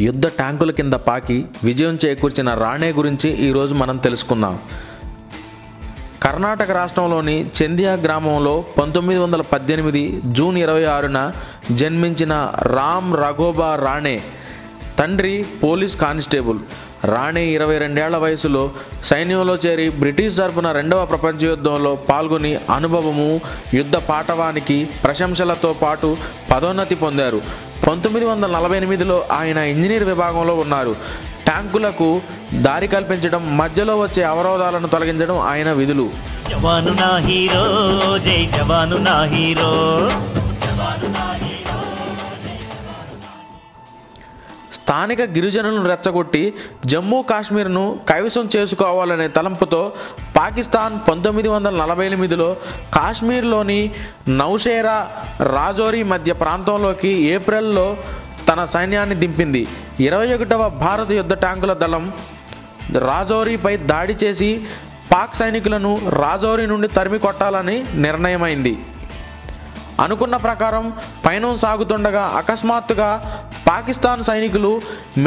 యుద్ధ ట్యాంకుల కింద పాకి విజయం చేకూర్చిన రాణే గురించి ఈరోజు మనం తెలుసుకుందాం. కర్ణాటక రాష్ట్రంలోని చందియా గ్రామంలో పంతొమ్మిది వందల పద్దెనిమిది జూన్ ఇరవై ఆరున జన్మించిన రామ్ రఘోబా రాణే తండ్రి పోలీస్ కానిస్టేబుల్. రాణే ఇరవై రెండేళ్ళ వయసులో సైన్యంలో చేరి బ్రిటిష్ తరపున రెండవ ప్రపంచ యుద్ధంలో పాల్గొని అనుభవము యుద్ధ పాఠవానికి ప్రశంసలతో పాటు పదోన్నతి పొందారు. పంతొమ్మిది వందల నలభై ఎనిమిదిలో ఆయన ఇంజనీర్ విభాగంలో ఉన్నారు. ట్యాంకులకు దారి కల్పించడం మధ్యలో వచ్చే అవరోధాలను తొలగించడం ఆయన విధులు. జవాను నా హీరో జై జవాను నా హీరో. స్థానిక గిరిజనులను రెచ్చగొట్టి జమ్మూ కాశ్మీర్ను కైవసం చేసుకోవాలనే తలంపుతో పాకిస్తాన్ పంతొమ్మిది వందల నలభై ఎనిమిదిలో కాశ్మీర్లోని నౌషేరా రాజోరీ మధ్య ప్రాంతంలోకి ఏప్రిల్లో తన సైన్యాన్ని దింపింది. ఇరవై ఒకటవ భారత యుద్ధ ట్యాంకుల దళం రాజౌరీపై దాడి చేసి పాక్ సైనికులను రాజోరీ నుండి తరిమి కొట్టాలని నిర్ణయమైంది. అనుకున్న ప్రకారం పయనం సాగుతుండగా అకస్మాత్తుగా పాకిస్తాన్ సైనికులు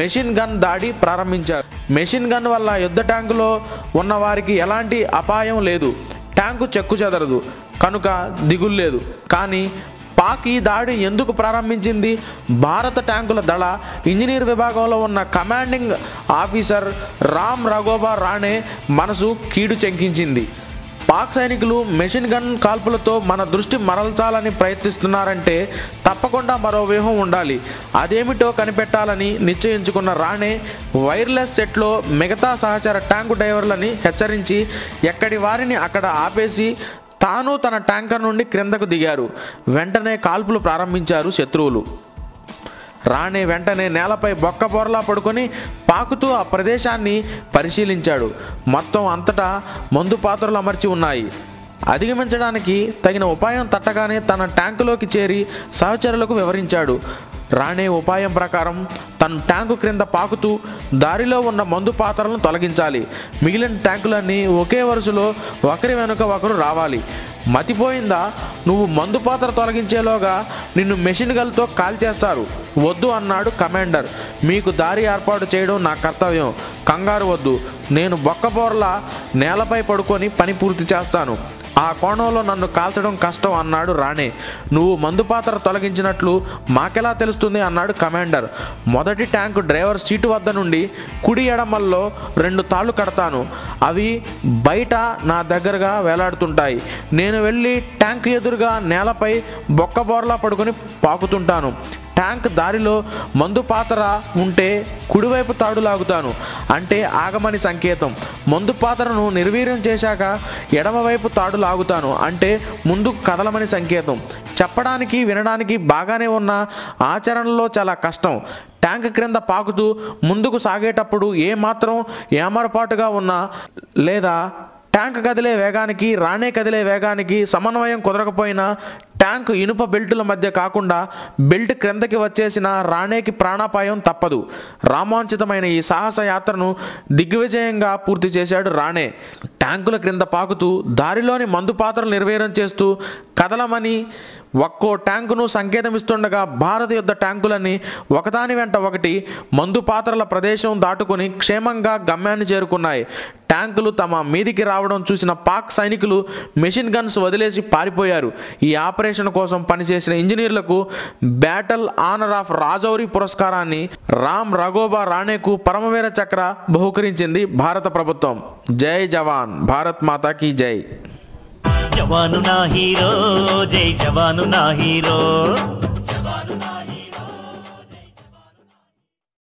మెషిన్ గన్ దాడి ప్రారంభించారు. మెషిన్ గన్ వల్ల యుద్ధ ట్యాంకులో ఉన్న వారికి ఎలాంటి అపాయం లేదు. ట్యాంకు చెక్కు చెదరదు. కనుక దిగులు లేదు. కానీ పాక్ ఈ దాడి ఎందుకు ప్రారంభించింది? భారత ట్యాంకుల దళ ఇంజనీర్ విభాగంలో ఉన్న కమాండింగ్ ఆఫీసర్ రామ్ రఘోబా రాణే మనసు కీడు చెంకించింది. పాక్ సైనికులు మెషిన్ గన్ కాల్పులతో మన దృష్టి మరల్చాలని ప్రయత్నిస్తున్నారంటే తప్పకుండా మరో వ్యూహం ఉండాలి. అదేమిటో కనిపెట్టాలని నిశ్చయించుకున్న రాణే వైర్లెస్ సెట్లో మిగతా సహచర ట్యాంకు డ్రైవర్లని హెచ్చరించి ఎక్కడి వారిని అక్కడ ఆపేసి తాను తన ట్యాంకర్ నుండి క్రిందకు దిగారు. వెంటనే కాల్పులు ప్రారంభించారు శత్రువులు. రాణి వెంటనే నేలపై బొక్క పొరలా పడుకొని పాకుతూ ఆ ప్రదేశాన్ని పరిశీలించాడు. మొత్తం అంతటా మందు పాత్రలు అమర్చి ఉన్నాయి. అధిగమించడానికి తగిన ఉపాయం తట్టగానే తన ట్యాంకులోకి చేరి సహచరులకు వివరించాడు. రాణే ఉపాయం ప్రకారం తన ట్యాంకు క్రింద పాకుతూ దారిలో ఉన్న మందు పాత్రలను తొలగించాలి. మిగిలిన ట్యాంకులన్నీ ఒకే వరుసలో ఒకరి వెనుక ఒకరు రావాలి. మతిపోయిందా? నువ్వు మందు పాత్ర తొలగించేలోగా నిన్ను మెషిన్ గల్తో కాల్చేస్తారు వద్దు అన్నాడు కమాండర్. మీకు దారి ఏర్పాటు చేయడం నా కర్తవ్యం. కంగారు వద్దు. నేను బొక్కబోర్లా నేలపై పడుకొని పని పూర్తి చేస్తాను. ఆ కోణంలో నన్ను కాల్చడం కష్టం అన్నాడు రాణే. నువ్వు మందు పాత్ర తొలగించినట్లు మాకెలా తెలుస్తుంది అన్నాడు కమాండర్. మొదటి ట్యాంకు డ్రైవర్ సీటు వద్ద నుండి కుడి ఎడమల్లో రెండు తాళ్ళు కడతాను. అవి బయట నా దగ్గరగా వేలాడుతుంటాయి. నేను వెళ్ళి ట్యాంక్ ఎదురుగా నేలపై బొక్కబోర్లా పడుకొని పాకుతుంటాను. ట్యాంక్ దారిలో మందు పాత్ర ఉంటే కుడివైపు తాడు లాగుతాను. అంటే ఆగమని సంకేతం. మందు పాత్రను నిర్వీర్యం చేశాక ఎడమవైపు తాడు లాగుతాను. అంటే ముందు కదలమని సంకేతం. చెప్పడానికి వినడానికి బాగానే ఉన్న ఆచరణలో చాలా కష్టం. ట్యాంక్ క్రింద పాకుతూ ముందుకు సాగేటప్పుడు ఏ మాత్రం ఏమరపాటుగా ఉన్నా లేదా ట్యాంక్ కదిలే వేగానికి రాణే కదిలే వేగానికి సమన్వయం కుదరకపోయినా ట్యాంక్ ఇనుప బెల్టుల మధ్య కాకుండా బెల్ట్ క్రిందకి వచ్చేసిన రాణేకి ప్రాణాపాయం తప్పదు. రామాంచితమైన ఈ సాహస యాత్రను దిగ్విజయంగా పూర్తి చేశాడు రాణే. ట్యాంకుల క్రింద పాకుతూ దారిలోని మందు పాత్రలు నిర్వీర్యం చేస్తూ కదలమని ఒక్కో ట్యాంకును సంకేతమిస్తుండగా భారత యుద్ధ ట్యాంకులన్నీ ఒకదాని వెంట ఒకటి మందు పాత్రల ప్రదేశం దాటుకుని క్షేమంగా గమ్యాన్ని చేరుకున్నాయి. ట్యాంకులు తమ మీదికి రావడం చూసిన పాక్ సైనికులు మెషిన్ గన్స్ వదిలేసి పారిపోయారు. ఈ ఆపరేషన్ కోసం పనిచేసిన ఇంజనీర్లకు బ్యాటల్ ఆనర్ ఆఫ్ రాజౌరి పురస్కారాన్ని రామ్ రఘోబా రాణేకు పరమవీర చక్ర బహుకరించింది భారత ప్రభుత్వం. జై జవాన్. భారత్ మాతాకి జై. జవాను నా హీరో జై జవాను నా హీరో.